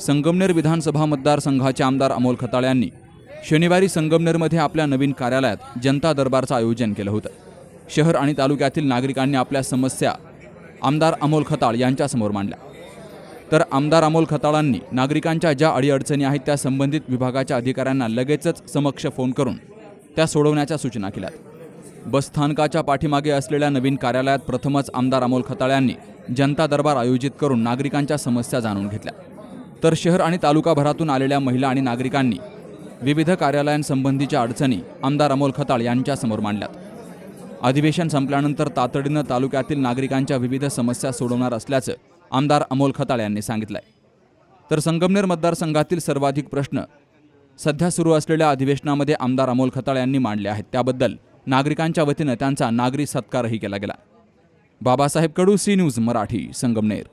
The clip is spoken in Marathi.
संगमनेर विधानसभा मतदारसंघाचे आमदार अमोल खताळ यांनी शनिवारी संगमनेरमध्ये आपल्या नवीन कार्यालयात जनता दरबारचं आयोजन केलं होतं. शहर आणि तालुक्यातील नागरिकांनी आपल्या समस्या आमदार अमोल खताळ यांच्यासमोर मांडल्या. तर आमदार अमोल खताळांनी नागरिकांच्या ज्या अडीअडचणी आहेत त्या संबंधित विभागाच्या अधिकाऱ्यांना लगेचच समक्ष फोन करून त्या सोडवण्याच्या सूचना केल्यात. बसस्थानकाच्या पाठीमागे असलेल्या नवीन कार्यालयात प्रथमच आमदार अमोल खताळ यांनी जनता दरबार आयोजित करून नागरिकांच्या समस्या जाणून घेतल्या. तर शहर आणि तालुकाभरातून आलेल्या महिला आणि नागरिकांनी विविध कार्यालयांसंबंधीच्या अडचणी आमदार अमोल खताळ यांच्यासमोर मांडल्यात. अधिवेशन संपल्यानंतर तातडीनं तालुक्यातील नागरिकांच्या विविध समस्या सोडवणार असल्याचं आमदार अमोल खताळ यांनी सांगितलंय. तर संगमनेर मतदारसंघातील सर्वाधिक प्रश्न सध्या सुरू असलेल्या अधिवेशनामध्ये आमदार अमोल खताळ यांनी मांडले आहेत. त्याबद्दल नागरिकांच्या वतीनं त्यांचा नागरी सत्कारही केला गेला. Babasaheb Kadu C news Marathi Sangamner.